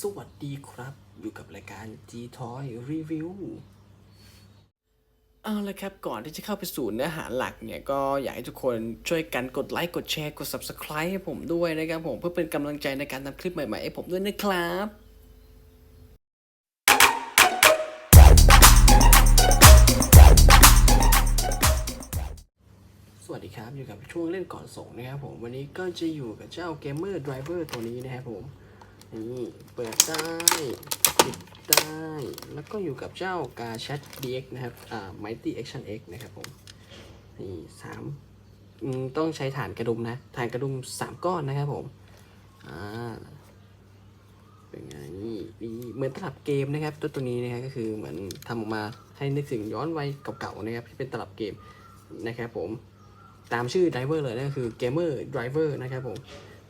สวัสดีครับ อยู่กับรายการ G Toy Review เอาละครับ ก่อนที่จะเข้าไปสู่เนื้อหาหลักเนี่ย ก็อยากให้ทุกคนช่วยกันกดไลค์ กดแชร์ กด Subscribe ให้ผมด้วยนะครับผมเพื่อเป็นกำลังใจในการทำคลิปใหม่ๆ ให้ผมด้วยนะครับสวัสดีครับ อยู่กับช่วงเล่นก่อนส่งนะครับผม วันนี้ก็จะอยู่กับเจ้า Gamer Driver ตัวนี้นะครับผม นี่เปิดได้ปิดได้ แล้วก็อยู่กับเจ้ากา Chat DX นะครับ อ่า Mighty Action X นะครับผม นี่สามต้องใช้ฐานกระดุมนะ ฐานกระดุมสามก้อนนะครับผม อ่า เป็นไงนี่นี่เหมือนตลับเกมนะครับ ตัวตัวนี้นะฮะก็คือเหมือนทำออกมาให้นึกถึงย้อนวัยเก่าๆนะครับที่เป็นตลับเกมนะครับผม ตามชื่อ driver เลยนั่นก็คือ gamer driver นะครับผม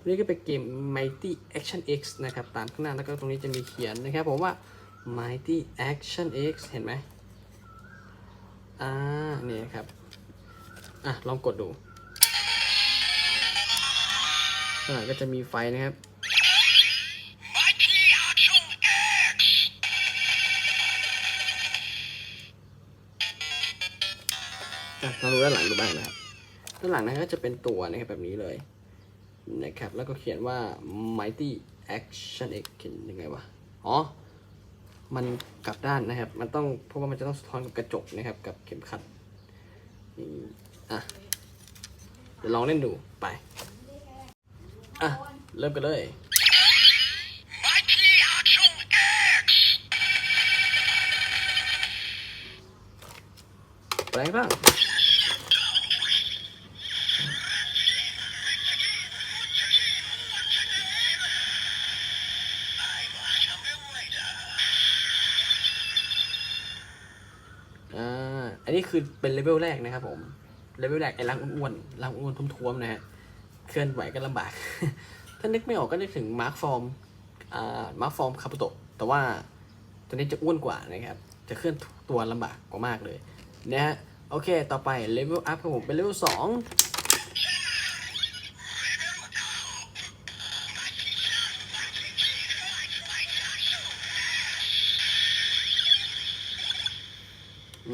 นี่ก็เป็นเกม Mighty Action X นะครับ ตามข้างหน้าแล้วก็ตรงนี้จะมีเขียนนะครับผมว่า Mighty Action X เห็นไหมอ่าเนี่ยครับ อะ ลองกดดูอ่าก็จะมีไฟนะครับเราดูด้านหลังดูบ้างนะครับ ด้านหลังนะก็จะเป็นตัวนะครับแบบนี้เลย นะครับแล้วก็เขียนว่า Mighty Action X เขียนยังไงวะ อ๋อ มันกลับด้านนะครับ มันต้องเพราะว่ามันจะต้องสะท้อนกับกระจกนะครับ กับเข็มขัดนี่อะ เดี๋ยวลองเล่นดูไป อะ เริ่มกันเลย แปลงบ้าง อันนี้คือเป็นเลเวลแรกนะครับผม เลเวลแรกไอ้ร่างอ้วนๆร่างอ้วนท้วมๆนะฮะ เคลื่อนไหวก็ลำบาก ถ้านึกไม่ออกก็นึกถึงมาร์คฟอร์ม อ่า มาร์คฟอร์มคาปุโตะ แต่ว่าตัวนี้จะอ้วนกว่านะครับ จะเคลื่อนตัวลำบากกว่ามากเลย นะฮะ โอเค ต่อไปเลเวลอัพครับผม เป็นเลเวลสอง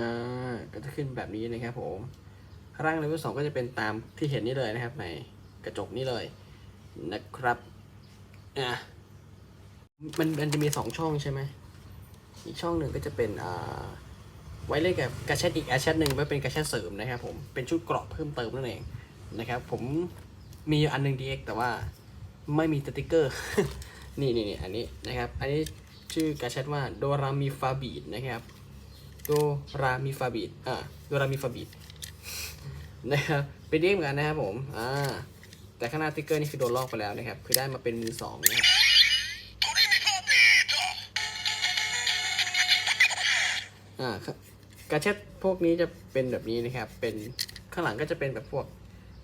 อ่าก็จะขึ้นแบบนี้นะครับผมร่างเลเวลสองก็จะเป็นตามที่เห็นนี่เลยนะครับในกระจกนี้เลยนะครับอะมันมันจะมีสองช่องใช่ไหมอีกช่องหนึ่งก็จะเป็นอ่าไว้เล่นกับกระแชทอีกแอชแชทหนึ่งไว้เป็นกระแชทเสริมนะครับผมเป็นชุดเกราะเพิ่มเติมนั่นเองนะครับ ผมมีอันหนึ่ง DX แต่ว่าไม่มีสติกเกอร์ นี่นี่นี่อันนี้นะครับ อันนี้ชื่อกระแชทว่าโดรามิฟาบีดนะครับ โดรามิฟาบีดอ่าโดรามิฟาบีดนะครับเป็นเหมือนกันนะครับผมอ่าแต่ข้างหน้าสติกเกอร์นี่คือโดนลอกไปแล้วนะครับคือได้มาเป็นมือสองนะครับอ่ากระเช็ดพวกนี้จะเป็นแบบนี้นะครับเป็นข้างหลังก็จะเป็นแบบพวก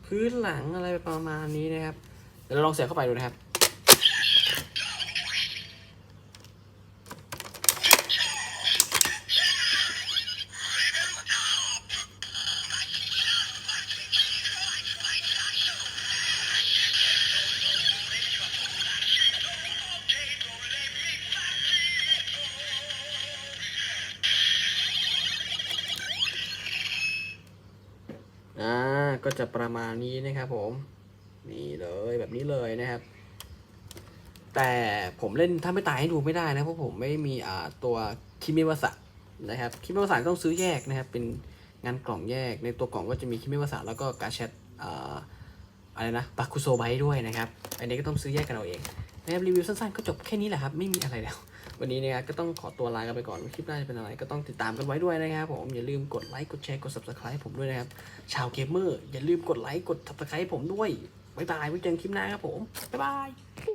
พื้นหลังอะไรประมาณนี้นะครับเดี๋ยวเราลองเสียบเข้าไปดูนะครับ อ่าก็จะประมาณนี้นะครับผมนี่เลยแบบนี้เลยนะครับ แต่ผมเล่นถ้าไม่ตายให้ดูไม่ได้นะเพราะผมไม่มีอ่าตัวคิมิวาสะนะครับคิมิวาสะต้องซื้อแยกนะครับ เป็นงานกล่องแยกในตัวกล่องก็จะมีคิมิวาสะแล้วก็กาแชทอ่าอะไรนะบาคุโซไบด้วยนะครับ อันนี้ก็ต้องซื้อแยกกันเอาเองนะครับรีวิวสั้นๆก็จบแค่นี้แหละครับ ไม่มีอะไรแล้ว วันนี้นะครับก็ต้องขอตัวลากันไปก่อนคลิปหน้าจะเป็นอะไรก็ต้องติดตามกันไว้ด้วยนะครับผมอย่าลืมกดไลค์กดแชร์กด subscribe ผมด้วยนะครับชาวเกมเมอร์อย่าลืมกดไลค์กด subscribe ผมด้วยบ๊ายบายไว้เจอกันคลิปหน้าครับผมบ๊ายบาย